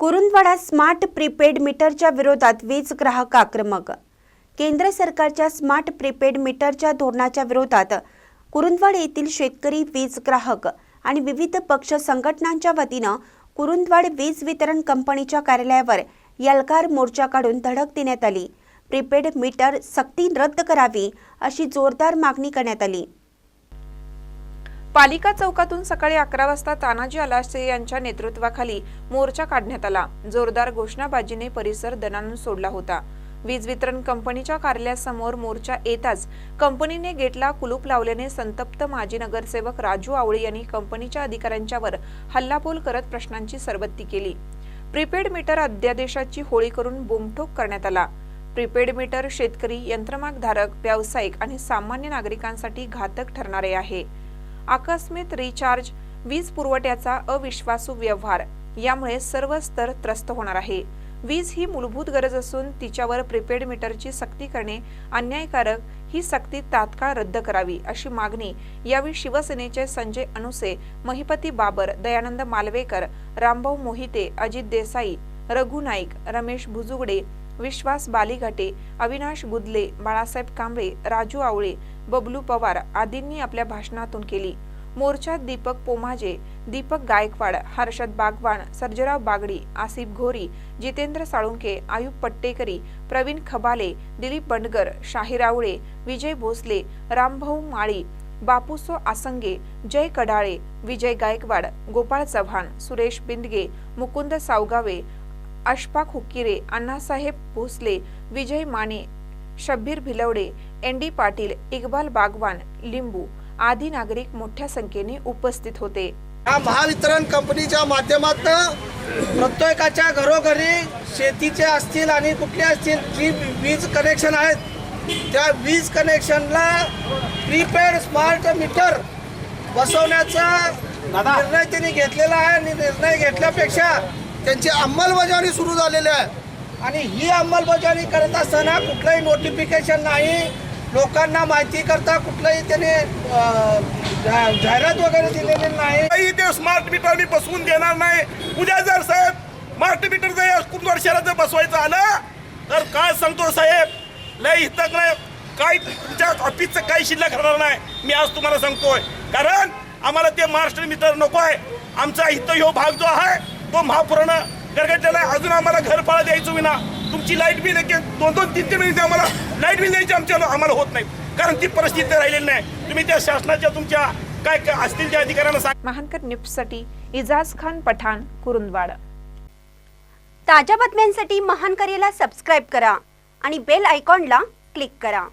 कुरुंदवाडा smart prepaid मीटरच्या विरोधात वीज ग्राहक आक्रमक. केंद्र सरकारच्या स्मार्ट प्रीपेड मीटरच्या धोरणाच्या विरोधात कुरुंदवाड येथील शेतकरी वीज ग्राहक आणि विविध पक्ष संघटनांच्या वतीनं कुरुंदवाड वीज वितरण कंपनीच्या कार्यालयावर यलकार मोर्चा काढून धडक देण्यात आली. प्रीपेड मीटर सक्ती रद्द करावी अशी जोरदार मागणी करण्यात आली. पालिका चौकातून सकाळी अकरा वाजता तानाजी अलासे यांच्या नेतृत्वाखाली मोर्चा काढण्यात आला. जोरदार घोषणाबाजीने परिसर दणानून सोडला होता. वीज वितरण कंपनीच्या कार्यालयासमोर मोर्चा येताच कंपनीने गेटला कुलूप लावल्याने संतप्त माजी नगरसेवक राजू आवळे यांनी कंपनीच्या अधिकाऱ्यांच्यावर हल्लाबोल करत प्रश्नांची सरबत्ती केली. प्रीपेड मीटर अध्यादेशाची होळी करून बोमठोक करण्यात आला. प्रीपेड मीटर शेतकरी यंत्रमागधारक व्यावसायिक आणि सामान्य नागरिकांसाठी घातक ठरणारे आहे. आकस्मिक रिचार्ज वीज पुरवठ्याचा अविश्वासू व्यवहार. यामुळे सर्व स्तर त्रस्त होणार आहे. वीज ही मूलभूत गरज असून तिच्यावर प्रीपेड मीटरची सक्ती करणे अन्यायकारक ही सक्ती तात्काळ रद्द करावी अशी मागणी यावेळी शिवसेनेचे संजय अनुसे महिपती बाबर दयानंद मालवेकर रामभाऊ मोहिते अजित देसाई रघु नाईक रमेश भुजुगडे विश्वास बालिघाटे अविनाश गुदले बाळासाहेब कांबळे राजू आवळे बबलू पवार आदींनी आपल्या भाषणातून केली. मोर्चात दीपक पोमाजे दीपक गायकवाड हर्षद बागवान सर्जराव बागडी आसिफ घोरी जितेंद्र साळुंके आयुब पट्टेकरी प्रवीण खबाले दिलीप बंडगर शाहीर आवळे विजय भोसले रामभाऊ माळी बापूसो आसंगे जय कडाळे विजय गायकवाड गोपाळ चव्हाण सुरेश बिंदगे मुकुंद सावगावे अशफाक हुक्किरे अण्णासाहेब भोसले विजय माने शब्बीर भिलवडे एन डी पाटील इक्बाल बागवान लिंबू आदी नागरिक मोठ्या संख्येने उपस्थित होते. या महावितरण कंपनीच्या माध्यमातून प्रत्येकाच्या घरोघरी शेतीचे असतील आणि कुठले असतील जी वीज कनेक्शन आहेत त्या वीज कनेक्शनला प्रीपेड स्मार्ट मीटर बसवण्याचा निर्णय त्यांनी घेतलेला आहे आणि निर्णय घेतल्यापेक्षा त्यांची अंमलबजावणी सुरू झालेली आहे. आणि ही अंमलबजावणी करत असताना कुठलंही नोटिफिकेशन नाही. लोकांना माहिती करता कुठलंही त्याने जा- जाहिरात वगैरे दिलेली नाही. काही ते स्मार्ट मीटर मी बसवून देणार नाही. उद्या जर साहेब स्मार्ट मीटर जर या शहरात जर बसवायचं आलं तर काय सांगतो साहेब? लय हितक नाही. काय तुमच्या ऑफिसचं काही शिल्लक राहणार नाही. मी आज तुम्हाला सांगतोय. कारण आम्हाला ते महाराष्ट्र मीटर नको आहे आमचा इथं ह्यो भाग जो आहे तो महापुराण गरगटलेला आहे अजून आम्हाला घर फाळा द्यायचं विना. तुमची लाइट बिल एक दोन दोन तीन तीन महिने आम्हाला लाइट बिल द्यायची आमच्या आम्हाला होत नाही. कारण ती परिस्थिती राहिलेली नाही. तुम्ही त्या शासनाच्या तुमच्या काय काय असतील त्या अधिकाऱ्यांना सांगा. महानकर न्यूजसाठी इजाज खान पठाण कुरुंदवाड. ताज्या बातम्यांसाठी महान करेला सबस्क्राईब करा आणि बेल आयकॉनला क्लिक करा.